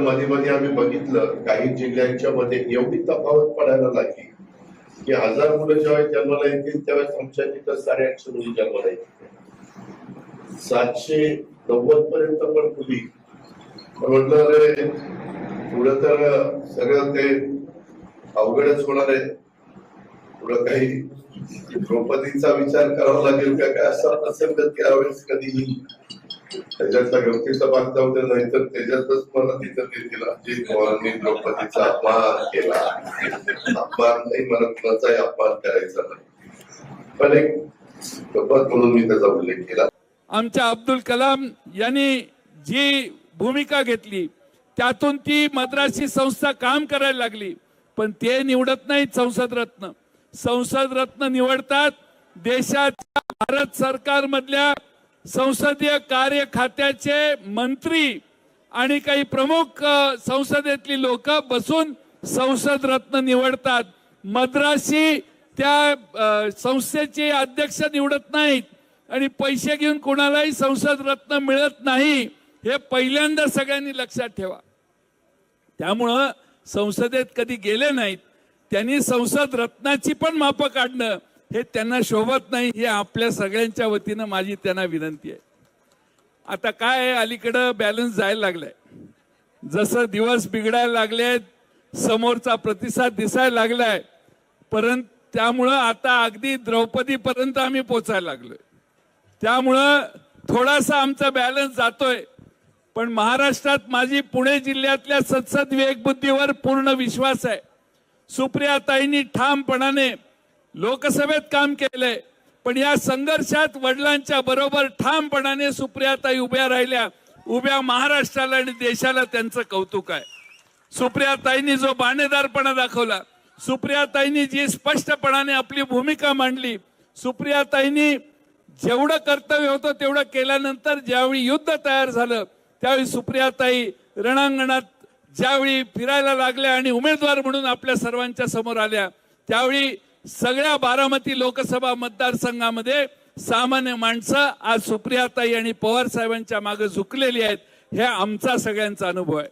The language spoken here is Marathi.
मध्ये मध्ये आम्ही बघितलं काही जिल्ह्यांच्या मध्ये एवढी तफावत पडायला लागली की हजार मुलं जेव्हा जन्माला येतील त्यावेळेस आमच्या तिथं साडेआठशे मुली जन्माला येतील. सातशे नव्वद पर्यंत पण मुली. म्हटलं अरे पुढं तर सगळं ते अवघडच होणार आहे. पुढं काही द्रौपदीचा विचार करावा लागेल का? काय असा प्रसंग त्यावेळेस कधी येईल त्याच्यातला गमतीचा भाग जाऊ दे नाही तर त्याच्यातच मला तिथं ते देतील अजित पवारांनी द्रौपदीचा अपमान केला. अपमान नाही मला कुणाचाही अपमान करायचा नाही. पण एक गप्पत म्हणून मी त्याचा उल्लेख केला. आमच्या अब्दुल कलाम यांनी जी भूमिका घेतली त्यातून ती मद्रासी संस्था काम करायला लागली. पण ते निवडत नाहीत संसद रत्न. संसद रत्न निवडतात देशाच्या भारत सरकारमधल्या संसदीय कार्य खात्याचे मंत्री आणि काही प्रमुख संसदेतली लोक बसून संसद रत्न निवडतात. मद्रासी त्या संस्थेचे अध्यक्ष निवडत नाहीत आणि पैसे घेऊन कोणालाही संसद रत्न मिळत नाही हे पहिल्यांदा सगळ्यांनी लक्षात ठेवा. त्यामुळं संसदेत कधी गेले नाहीत त्यांनी संसद रत्नाची पण मापं काढणं हे त्यांना शोभत नाही हे आपल्या सगळ्यांच्या वतीनं माझी त्यांना विनंती आहे. आता काय आहे, अलीकडं बॅलन्स जायला लागलाय. जसं दिवस बिघडायला लागलेत समोरचा प्रतिसाद दिसायला लागलाय परंतु त्यामुळं आता अगदी द्रौपदीपर्यंत आम्ही पोचायला लागलोय. त्यामुळं थोडासा आमचा बॅलन्स जातोय पण महाराष्ट्रात माझी पुणे जिल्ह्यातल्या संसद विवेकबुद्धीवर पूर्ण विश्वास आहे. सुप्रियाताईंनी ठामपणाने लोकसभेत काम केलंय. पण या संघर्षात वडिलांच्या बरोबर ठामपणाने सुप्रियाताई उभ्या राहिल्या. उभ्या महाराष्ट्राला आणि देशाला त्यांचं कौतुक आहे. सुप्रियाताईंनी जो बाणेदारपणा दाखवला सुप्रियाताईंनी जी स्पष्टपणाने आपली भूमिका मांडली सुप्रियाताईंनी जेवढं कर्तव्य होतं तेवढं केल्यानंतर ज्यावेळी युद्ध तयार झालं त्यावेळी सुप्रियाताई रणांगणात ज्यावेळी फिरायला लागल्या आणि उमेदवार म्हणून आपल्या सर्वांच्या समोर आल्या त्यावेळी सगळ्या बारामती लोकसभा मतदारसंघामध्ये सामान्य माणसं आज सुप्रियाताई आणि पवार साहेबांच्या मागे झुकलेली आहेत. हे आमचा सगळ्यांचा अनुभव आहे.